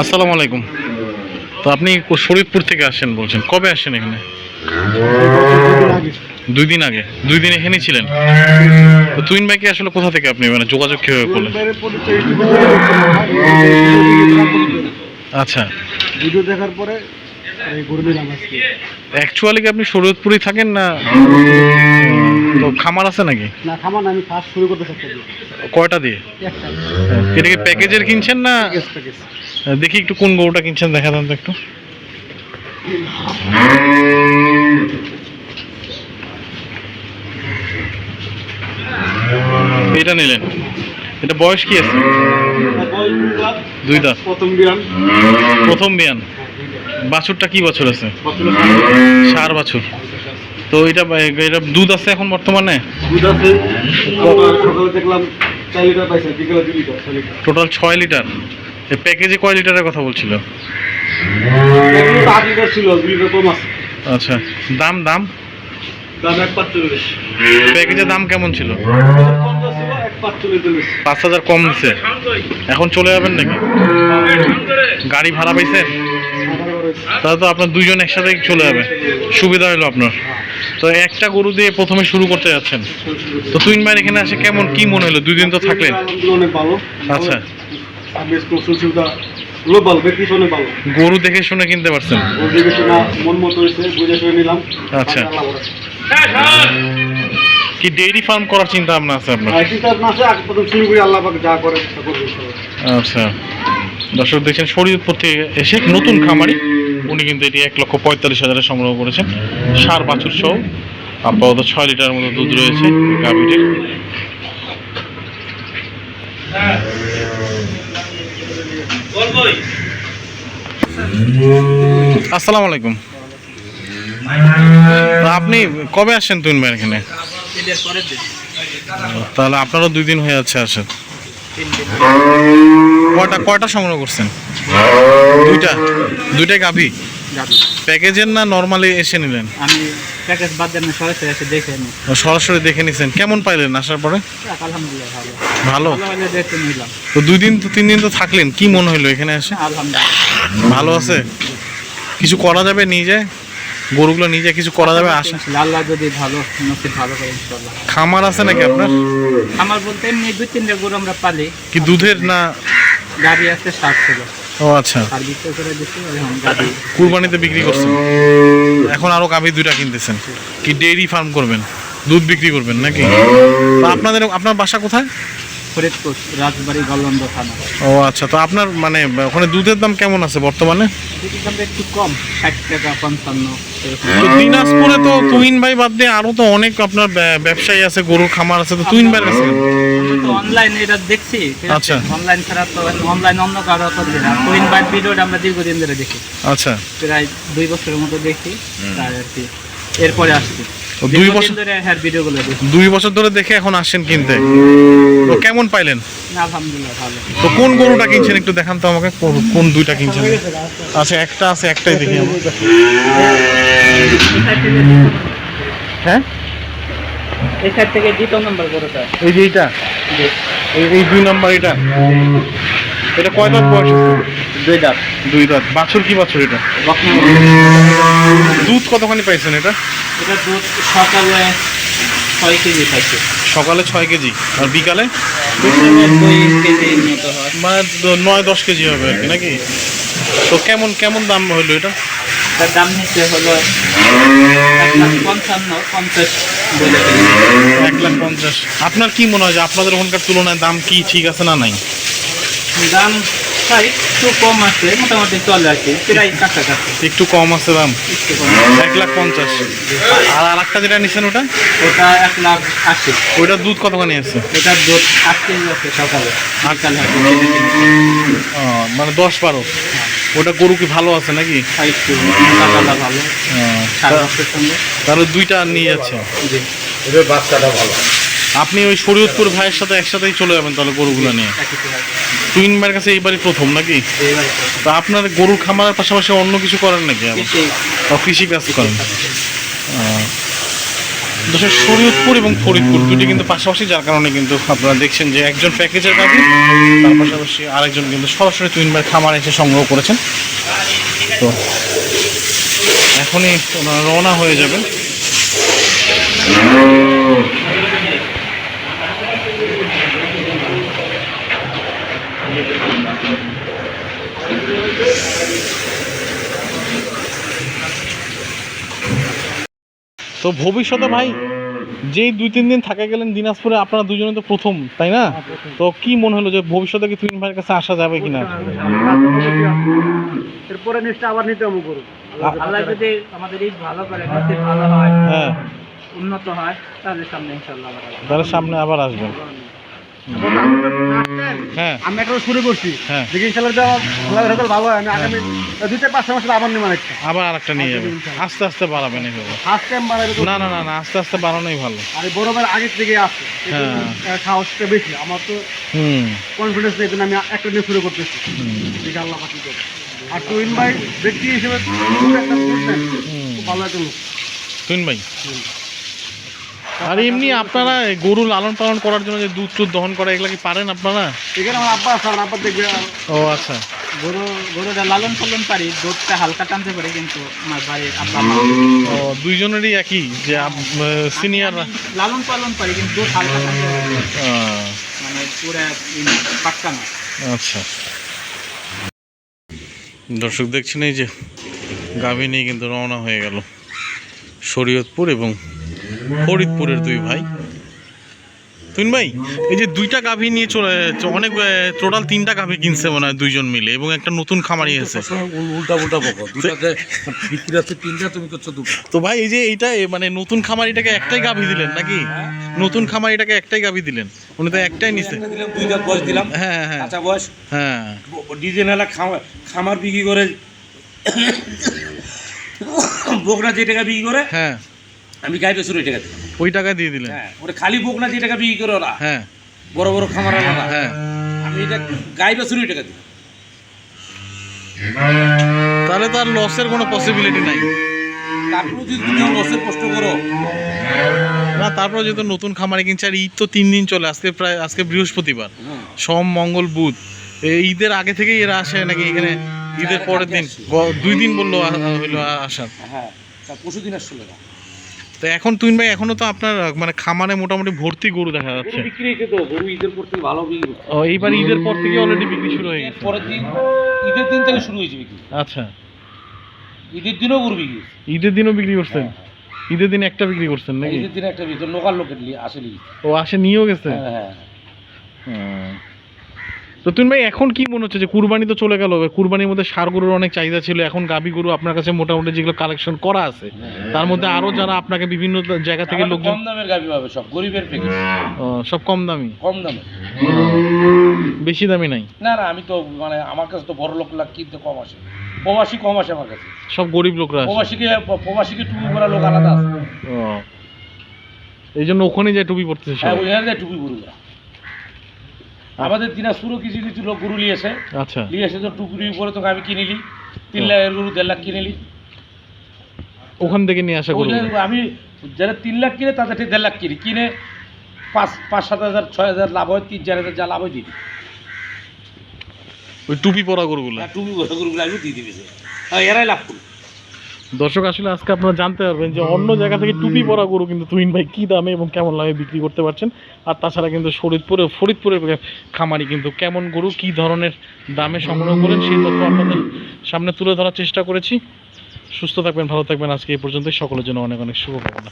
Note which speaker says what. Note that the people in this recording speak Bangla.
Speaker 1: আসসালামু আলাইকুম। তো আপনি শরীয়তপুর থেকে আসেন বলছেন। কবে আসেন এখানে? দুই দিন আগে। দুই দিন এখানেই ছিলেন? তো তুইন ভাইকে আসলে কোথা থেকে আপনি? মানে যোগাযোগ কীভাবে করলেন? আচ্ছা।
Speaker 2: দেখার পরে
Speaker 1: অ্যাকচুয়ালি কি আপনি শরীয়তপুরই থাকেন না? তো খামার আছে নাকি?
Speaker 2: না খামার আমি ফার্স্ট শুরু করতে চাচ্ছি
Speaker 1: কয়টা দিয়ে? এটা কি প্যাকেজের কিনছেন না? দেখি একটু কোন গরুটা কিনছেন দেখা দেন তো একটু। এটা নিলেন। এটা বয়স কি আছে? দুই দাঁত।
Speaker 2: প্রথম বিয়ান।
Speaker 1: প্রথম বিয়ান বাছুরটা কি বছর আছে? চার বছর। তো এটা এটা দুধ আছে এখন বর্তমানে?
Speaker 2: দুধ আছে। সকালে দেখলাম চার লিটার পাইছে বিকেলে দুই লিটার
Speaker 1: টোটাল ছয় লিটার। প্যাকেজে কয় লিটারের কথা বলছিল? আচ্ছা দাম দাম? প্যাকেজের দাম কেমন ছিল? পাঁচ হাজার কম দিছে। এখন চলে যাবেন নাকি? গাড়ি ভাড়া পাইছেন তাহলে তো আপনার দুইজন একসাথে চলে যাবে। সুবিধা হলো আপনার। তো একটা গরু দিয়ে প্রথমে শুরু করতে যাচ্ছেন। তো তুইন ভাই এখানে আসে কেমন কি মনে হলো দুই দিন তো থাকলেন। আচ্ছা।
Speaker 2: সার্ভিস সুবিধা লোক ভালো ব্যক্তি অনেক ভালো।
Speaker 1: গরু দেখে শুনে কিনতে পারছেন?
Speaker 2: ওর দিকে শোনা মন মতো হয়েছে বুঝে শুনে নিলাম।
Speaker 1: আচ্ছা। কি ডেইরি ফার্ম করার চিন্তা ভাবনা আছে আপনার?
Speaker 2: চিন্তা ভাবনা আছে আগে প্রথম শুরু করি আল্লাহ পাক যা করে তা করবে ইনশাআল্লাহ।
Speaker 1: আচ্ছা। দর্শক দেখছেন শরীরপুর থেকে এসে নতুন খামারি উনি কিন্তু এটি এক লক্ষ পঁয়তাল্লিশ হাজারে সংগ্রহ করেছেন। সার বাছুর সহ আপাতত ছয় লিটার মতো দুধ রয়েছে গাভীটির আসসালামু আলাইকুম। আপনি কবে আসেন তুইন ভাই এখানে? তাহলে আপনারও দুই দিন হয়ে যাচ্ছে আসেন। কয়টা কয়টা সংগ্রহ করছেন? দুইটা। দুইটাই গাভী?
Speaker 2: যাবে।
Speaker 1: প্যাকেজের না নর্মালি এসে নিলেন?
Speaker 2: আমি প্যাকেজ বাদ দেন সরাসরি এসে দেখে নি
Speaker 1: ও সরাসরি দেখে নিছেন। কেমন পাইলেন? আসার পরে?
Speaker 2: আলহামদুলিল্লাহ ভালো।
Speaker 1: ভালো?
Speaker 2: দেখতে নিলাম।
Speaker 1: তো দুই দিন তো তিন দিন তো থাকলেন। কি মনে হলো এখানে এসে?
Speaker 2: আলহামদুলিল্লাহ।
Speaker 1: ভালো আছে? কিছু করা যাবে নিজে গরুগুলো নিজে কিছু করা যাবে? আশা?
Speaker 2: আল্লাহ যদি ভালো নসিব ভালো করে ইনশাআল্লাহ।
Speaker 1: খামার আছে নাকি আপনার?
Speaker 2: আমার বলতে এমনি দুই তিনটা গরু আমরা পালি।
Speaker 1: কি দুধের না
Speaker 2: গাড়ি আছে সাত ছিল।
Speaker 1: ও আচ্ছা।
Speaker 2: আর বিক্রি করে দিচ্ছি এখন গাড়ি
Speaker 1: কুরবানিতে বিক্রি করছেন? এখন আরও গাভী দুইটা কিনতেছেন। কি ডেইরি ফার্ম করবেন? দুধ বিক্রি করবেন নাকি? আপনাদের আপনার বাসা কোথায়?
Speaker 2: ফরিদপুর রাজবাড়ি গলন্দ থানা।
Speaker 1: ও আচ্ছা তো আপনার মানে ওখানে দুধের দাম কেমন আছে বর্তমানে?
Speaker 2: দুধের একটু কম ষাট টাকা পঞ্চান্ন।
Speaker 1: তো দিনাজপুরে তো তুহিন ভাই বাদ দিয়ে আরও তো অনেক আপনার ব্যবসায়ী আছে গরুর খামার আছে তো তুহিন
Speaker 2: আমি তো অনলাইন এটা দেখছি
Speaker 1: আচ্ছা।
Speaker 2: অনলাইন ছাড়া তো অনলাইন অন্য কারও তো না। কোইন বাইট ভিডিওটা আমরা দীর্ঘদিন ধরে দেখি।
Speaker 1: আচ্ছা।
Speaker 2: প্রায় দুই বছরের মতো দেখি তাই আর কি। এরপরে আসছি।
Speaker 1: দুই বছর
Speaker 2: ধরে হ্যাঁ ভিডিওগুলো
Speaker 1: দুই বছর ধরে দেখে এখন আসছেন কিনতে। তো কেমন পাইলেন?
Speaker 2: আলহামদুলিল্লাহ ভালো।
Speaker 1: তো কোন গরুটা কিনছেন একটু দেখান তো আমাকে কোন- দুইটা কিনছেন? আচ্ছা একটা আছে একটাই দেখি। হ্যাঁ?
Speaker 2: এই সাইড থেকে দ্বিতীয় নম্বর গরুটা।
Speaker 1: এই যে এইটা? এই এই দুই নম্বর এটা এটা কয় দাঁত বয়স?
Speaker 2: দুই দাঁত।
Speaker 1: দুই দাঁত। বাছুর কি বাছুর এটা? দুধ কতখানি পাইছেন এটা?
Speaker 2: এটা দুধ সকালে ছয় কেজি খাইছে
Speaker 1: সকালে ছয় কেজি। আর বিকালে? মানে নয় দশ কেজি হবে আর কি নাকি? তো কেমন কেমন দাম হইল এটা?
Speaker 2: তার দাম নিচ্ছে হলো পঞ্চান্ন পঞ্চাশ
Speaker 1: এক লাখ পঞ্চাশ। আপনার কি মনে হয় যে আপনাদের ওখানকার তুলনায় দাম কি ঠিক আছে না নাই?
Speaker 2: দাম তাই একটু কম আছে মোটামুটি চলে কি প্রায় কাছাকাছি।
Speaker 1: একটু কম আছে দাম। এক লাখ পঞ্চাশ। আর আর একটা যেটা নিচ্ছেন ওটা?
Speaker 2: ওটা এক লাখ আশি।
Speaker 1: ওইটার দুধ কতখানি আছে?
Speaker 2: ওটার দুধ আট আছে সকালে
Speaker 1: মানে দশ বারো। ওটা গরু কি ভালো আছে নাকি?
Speaker 2: ভালো
Speaker 1: তাহলে দুইটা নিয়ে যাচ্ছে।
Speaker 2: জি।
Speaker 1: আপনি ওই শরীয়তপুর ভাইয়ের সাথে একসাথেই চলে যাবেন তাহলে গরুগুলো নিয়ে ভাইয়ের কাছে এইবারই প্রথম নাকি
Speaker 2: তো।
Speaker 1: আপনার গরুর খামারের পাশাপাশি অন্য কিছু করেন নাকি আবার?
Speaker 2: কৃষি
Speaker 1: কাজ করেন। দেশের শরীয়তপুর এবং ফরিদপুর দুটি কিন্তু পাশাপাশি যার কারণে কিন্তু আপনারা দেখছেন যে একজন প্যাকেজের গাভি তার পাশাপাশি আরেকজন কিন্তু সরাসরি তুইনবার খামার এসে সংগ্রহ করেছেন তো এখনই রওনা হয়ে যাবেন তো ভবিষ্যতে ভাই যেই দুই তিন দিন থাকা গেলেন দিনাজপুরে আপনারা দুজনে তো প্রথম তাই না? তো কি মনে হলো যে ভবিষ্যতে কি তুইন ভাইয়ের কাছে আসা যাবে কিনা?
Speaker 3: এরপরে নিশ্চয় আবার নিতে হবে করুন
Speaker 2: আল্লাহ যদি আমাদের ঈদ ভালো করে ভালো হয়
Speaker 1: হ্যাঁ।
Speaker 2: উন্নত হয় তাদের সামনে আসব।
Speaker 1: তাহলে সামনে আবার আসবেন।
Speaker 3: আমি একটা শুরু করছি।
Speaker 1: হ্যাঁ।
Speaker 3: দেখি ইনশাল্লাহ রেজাল্ট ভালো হয় আমি আগামী দুই থেকে পাঁচ মাসে আবার নেবেন একটা
Speaker 1: আবার আরেকটা নিয়ে যাবেন আস্তে আস্তে বাড়াবেন এইভাবে
Speaker 3: ফার্স্ট টাইম বাড়াবে
Speaker 1: না না না না আস্তে আস্তে বাড়ানোই ভালো।
Speaker 3: আর বড় আগের থেকে আসছে
Speaker 1: হ্যাঁ।
Speaker 3: সাহসটা বেশি। আমার তো কনফিডেন্স নেই আমি একটা নিয়ে শুরু করতেছি।
Speaker 1: হুম,
Speaker 3: দেখি আল্লাহ পাকি করে। আর টুইন ভাই ব্যক্তি হিসেবে ভালো একটা লোক।
Speaker 1: তুইন ভাই? আর এমনি আপনারা গরু লালন পালন করার জন্য যে দুধ টুধ দহন করা এগুলা কি পারেন আপনারা?
Speaker 3: এখানে আমার আব্বা আছে আব্বা দেখবে
Speaker 1: ও আচ্ছা।
Speaker 2: গরু গরুটা লালন পালন পারি দুধটা হালকা টানতে পারি কিন্তু আমার বাড়ির আব্বা
Speaker 1: ও দুইজনেরই একই যে সিনিয়র
Speaker 2: লালন পালন পারি কিন্তু দুধ হালকা টানতে পারি। মানে পুরা পাক্কা না।
Speaker 1: আচ্ছা। দর্শক দেখছেন এই যে গাভী নিয়ে কিন্তু রওনা হয়ে গেল শরীয়তপুর এবং ফরিদপুরের দুই ভাই। তুইন ভাই এই যে দুইটা গাভী নিয়ে চলে অনেক টোটাল তিনটা গাভী কিনছে মনে হয় দুইজন মিলে এবং একটা নতুন খামারি এসেছে।
Speaker 4: উল্টা উল্টা বকো দুটাতে বিক্রি আছে তিনটা তুমি করছ দুটো।
Speaker 1: তো ভাই এই যে এইটা মানে নতুন খামারিটাকে একটাই গাভী দিলেন নাকি? নতুন খামারিটাকে একটাই গাভী দিলেন উনি তো একটাই নিছে।
Speaker 4: দিলাম দুই দাঁত বয়স দিলাম
Speaker 1: হ্যাঁ হ্যাঁ
Speaker 4: কাঁচা বয়স।
Speaker 1: হ্যাঁ।
Speaker 4: ডিজেল এলা খামার খামার বিক্রি করে বকনা যে টাকা বিক্রি করে
Speaker 1: হ্যাঁ।
Speaker 4: আমি গাই বেসুর ওই টাকা দিলাম
Speaker 1: ওই টাকা দিয়ে দিলেন?
Speaker 4: হ্যাঁ ওটা খালি বুক না যে টাকা বিক্রি করে ওরা।
Speaker 1: হ্যাঁ।
Speaker 4: বড় বড় খামার আলাদা
Speaker 1: হ্যাঁ।
Speaker 4: আমি এটা গাই বেসুর ওই টাকা দিলাম
Speaker 1: তাহলে তো আর লসের কোনো পসিবিলিটি নাই।
Speaker 4: তারপরে যদি তুমি লসের কষ্ট করো।
Speaker 1: না তারপর যেহেতু নতুন খামারে কিনছে আর ঈদ তো তিন দিন চলে আজকে প্রায় আজকে বৃহস্পতিবার। সোম মঙ্গল বুধ। এই ঈদের আগে থেকেই এরা আসে নাকি এখানে ঈদের পরের দিন? দুই দিন বলল হইল আসার।
Speaker 4: হ্যাঁ তার পরশু দিন আসছিল
Speaker 1: তো এখন তুই ভাই এখনও তো আপনার মানে খামারে মোটামুটি ভর্তি গরু দেখা যাচ্ছে।
Speaker 4: বিক্রি হয়েছে তো গরু ঈদের পর থেকে ভালো বিক্রি।
Speaker 1: ও এইবার ঈদের পর থেকে অলরেডি বিক্রি শুরু হয়ে গেছে।
Speaker 4: পরের দিন ঈদের দিন থেকে শুরু হয়েছে বিক্রি।
Speaker 1: আচ্ছা।
Speaker 4: ঈদের দিনও গরু বিক্রি।
Speaker 1: ঈদের দিনও বিক্রি করছেন? ঈদের দিন একটা বিক্রি করছেন নাকি?
Speaker 4: ঈদের দিন একটা বিক্রি লোকাল লোকের আসে
Speaker 1: ও আসে নিয়েও গেছে?
Speaker 4: হ্যাঁ হ্যাঁ।
Speaker 1: হুম। তো তুমি ভাই এখন কি মনে হচ্ছে যে কুরবানি তো চলে গেল? কুরবানির মধ্যে সার গরুর অনেক চাহিদা ছিল এখন গাবি গরু আপনার কাছে মোটামুটি যেগুলো কালেকশন করা আছে তার মধ্যে আরও যারা আপনাকে বিভিন্ন জায়গা থেকে লোক
Speaker 4: কম দামের গাভি পাবে সব গরিবের
Speaker 1: ও, সব কম দামি?
Speaker 4: কম দামে।
Speaker 1: বেশি দামি নাই?
Speaker 4: না না আমি তো মানে আমার কাছে তো বড় লোক লাগ কিনতে কম আসে। প্রবাসী কম আসে আমার কাছে।
Speaker 1: সব গরিব লোকরা
Speaker 4: প্রবাসীকে প্রবাসীকে টুপি পরা লোক আলাদা আছে।
Speaker 1: এই জন্য ওখানে যে টুপি পড়তেছে
Speaker 4: হ্যাঁ
Speaker 1: সব
Speaker 4: ওইখানে যায় টুপি আমাদের দিনাজপুরও কিছু কিছু লোক গরু নিয়ে এসে।
Speaker 1: আচ্ছা।
Speaker 4: নিয়ে এসে তো টুপি টুপি পরে তোকে আমি কিনিলি। তিন লাখের গরু দেড় লাখ কিনিলি।
Speaker 1: ওখান থেকে নিয়ে আসা গরু।
Speaker 4: আমি যারা তিন লাখ কিনে তাদের দেড় লাখ কিনি। কিনে পাঁচ পাঁচ সাত হাজার ছয় হাজার লাভ হয় তিন চার হাজার যা লাভ হয় দিই।
Speaker 1: ওই টুপি পরা গরুগুলো।
Speaker 4: টুপি পরা গরুগুলো আমি দিয়ে দিবি সে। এরাই লাভ করবে।
Speaker 1: দর্শক, আসলে আজকে আপনারা জানতে পারবেন যে অন্য জায়গা থেকে টুপি পরা গরু কিন্তু তুহিন ভাই কী দামে এবং কেমন দামে বিক্রি করতে পারছেন। আর তাছাড়া কিন্তু ফরিদপুরে ফরিদপুরের খামারি কিন্তু কেমন গরু, কি ধরনের দামে সংগ্রহ করেন সেই তথ্য আপনাদের সামনে তুলে ধরার চেষ্টা করেছি। সুস্থ থাকবেন, ভালো থাকবেন, আজকে এই পর্যন্তই। সকলের জন্য অনেক অনেক শুভকামনা।